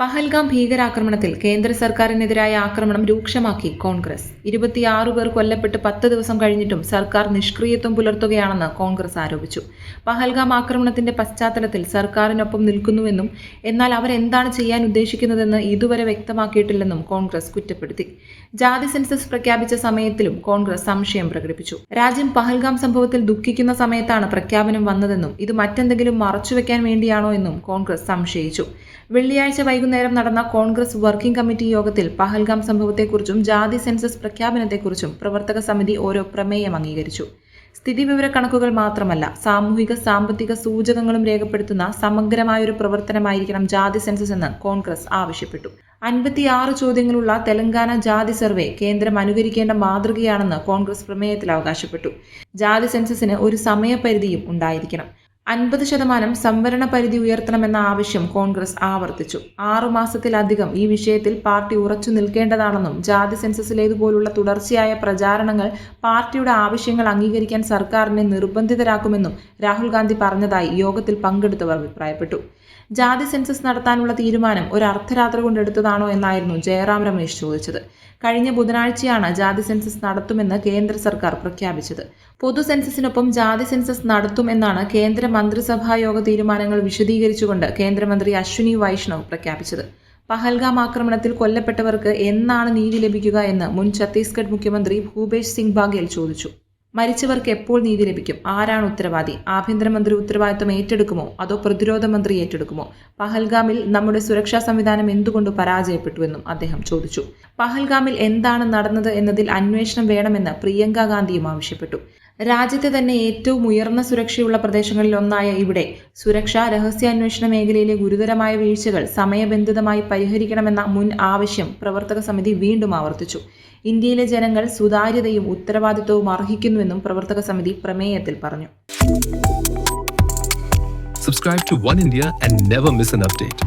പഹൽഗാം ഭീകരാക്രമണത്തിൽ കേന്ദ്ര സർക്കാരിനെതിരായ ആക്രമണം രൂക്ഷമാക്കി കോൺഗ്രസ്. ഇരുപത്തിയാറ് പേർ കൊല്ലപ്പെട്ട് പത്ത് ദിവസം കഴിഞ്ഞിട്ടും സർക്കാർ നിഷ്ക്രിയത്വം പുലർത്തുകയാണെന്ന് കോൺഗ്രസ് ആരോപിച്ചു. പഹൽഗാം ആക്രമണത്തിന്റെ പശ്ചാത്തലത്തിൽ സർക്കാരിനൊപ്പം നിൽക്കുന്നുവെന്നും എന്നാൽ അവരെന്താണ് ചെയ്യാൻ ഉദ്ദേശിക്കുന്നതെന്ന് ഇതുവരെ വ്യക്തമാക്കിയിട്ടില്ലെന്നും കോൺഗ്രസ് കുറ്റപ്പെടുത്തി. ജാതി സെൻസസ് പ്രഖ്യാപിച്ച സമയത്തിലും കോൺഗ്രസ് സംശയം പ്രകടിപ്പിച്ചു. രാജ്യം പഹൽഗാം സംഭവത്തിൽ ദുഃഖിക്കുന്ന സമയത്താണ് പ്രഖ്യാപനം വന്നതെന്നും ഇത് മറ്റെന്തെങ്കിലും മറച്ചുവെക്കാൻ വേണ്ടിയാണോ എന്നും കോൺഗ്രസ് സംശയിച്ചു. വെള്ളിയാഴ്ച വൈകുന്നേരം നടന്ന കോൺഗ്രസ് വർക്കിംഗ് കമ്മിറ്റി യോഗത്തിൽ പഹൽഗാം സംഭവത്തെക്കുറിച്ചും ജാതി സെൻസസ് പ്രഖ്യാപനത്തെക്കുറിച്ചും പ്രവർത്തക സമിതി ഓരോ പ്രമേയം അംഗീകരിച്ചു. സ്ഥിതിവിവര കണക്കുകൾ മാത്രമല്ല സാമൂഹിക സാമ്പത്തിക സൂചകങ്ങളും രേഖപ്പെടുത്തുന്ന സമഗ്രമായൊരു പ്രവർത്തനമായിരിക്കണം ജാതി സെൻസസ് എന്ന് കോൺഗ്രസ് ആവശ്യപ്പെട്ടു. അൻപത്തിയാറ് ചോദ്യങ്ങളുള്ള തെലങ്കാന ജാതി സർവേ കേന്ദ്രം അനുകരിക്കേണ്ട മാതൃകയാണെന്ന് കോൺഗ്രസ് പ്രമേയത്തിൽ അവകാശപ്പെട്ടു. ജാതി സെൻസസിന് ഒരു സമയപരിധിയും ഉണ്ടായിരിക്കണം. അൻപത് ശതമാനം സംവരണ പരിധി ഉയർത്തണമെന്ന ആവശ്യം കോൺഗ്രസ് ആവർത്തിച്ചു. ആറുമാസത്തിലധികം ഈ വിഷയത്തിൽ പാർട്ടി ഉറച്ചു നിൽക്കേണ്ടതാണെന്നും ജാതി സെൻസസിലേതുപോലുള്ള തുടർച്ചയായ പ്രചാരണങ്ങൾ പാർട്ടിയുടെ ആവശ്യങ്ങൾ അംഗീകരിക്കാൻ സർക്കാരിനെ നിർബന്ധിതരാക്കുമെന്നും രാഹുൽ ഗാന്ധി പറഞ്ഞതായി യോഗത്തിൽ പങ്കെടുത്തവർ അഭിപ്രായപ്പെട്ടു. ജാതി സെൻസസ് നടത്താനുള്ള തീരുമാനം ഒരു അർദ്ധരാത്രി കൊണ്ടെടുത്തതാണോ എന്നായിരുന്നു ജയറാം രമേശ് ചോദിച്ചത്. കഴിഞ്ഞ ബുധനാഴ്ചയാണ് ജാതി സെൻസസ് നടത്തുമെന്ന് കേന്ദ്ര സർക്കാർ പ്രഖ്യാപിച്ചത്. പൊതു സെൻസസിനൊപ്പം ജാതി സെൻസസ് നടത്തുമെന്നാണ് കേന്ദ്ര മന്ത്രിസഭാ യോഗ തീരുമാനങ്ങൾ വിശദീകരിച്ചുകൊണ്ട് കേന്ദ്രമന്ത്രി അശ്വിനി വൈഷ്ണവ് പ്രഖ്യാപിച്ചത്. പഹൽഗാം ആക്രമണത്തിൽ കൊല്ലപ്പെട്ടവർക്ക് എന്നാണ് നീതി ലഭിക്കുക എന്ന് മുൻ ഛത്തീസ്ഗഡ് മുഖ്യമന്ത്രി ഭൂപേഷ് സിംഗ് ബാഗേൽ ചോദിച്ചു. മരിച്ചവർക്ക് എപ്പോൾ നീതി ലഭിക്കും? ആരാണ് ഉത്തരവാദി? ആഭ്യന്തരമന്ത്രി ഉത്തരവാദിത്വം ഏറ്റെടുക്കുമോ? അതോ പ്രതിരോധ മന്ത്രി ഏറ്റെടുക്കുമോ? പഹൽഗാമിൽ നമ്മുടെ സുരക്ഷാ സംവിധാനം എന്തുകൊണ്ട് പരാജയപ്പെട്ടുവെന്നും അദ്ദേഹം ചോദിച്ചു. പഹൽഗാമിൽ എന്താണ് നടന്നത് എന്നതിൽ അന്വേഷണം വേണമെന്ന് പ്രിയങ്ക ഗാന്ധിയും ആവശ്യപ്പെട്ടു. രാജ്യത്തെ തന്നെ ഏറ്റവും ഉയർന്ന സുരക്ഷയുള്ള പ്രദേശങ്ങളിൽ ഒന്നായ ഇവിടെ സുരക്ഷ രഹസ്യാന്വേഷണ മേഖലയിലെ ഗുരുതരമായ വീഴ്ചകൾ സമയബന്ധിതമായി പരിഹരിക്കണമെന്ന മുൻ ആവശ്യം പ്രവർത്തക സമിതി വീണ്ടും ആവർത്തിച്ചു ഇന്ത്യയിലെ ജനങ്ങൾ സുതാര്യതയും ഉത്തരവാദിത്വവും അർഹിക്കുന്നുവെന്നും പ്രവർത്തക സമിതി പ്രമേയത്തിൽ പറഞ്ഞു subscribe to One India and never miss an update.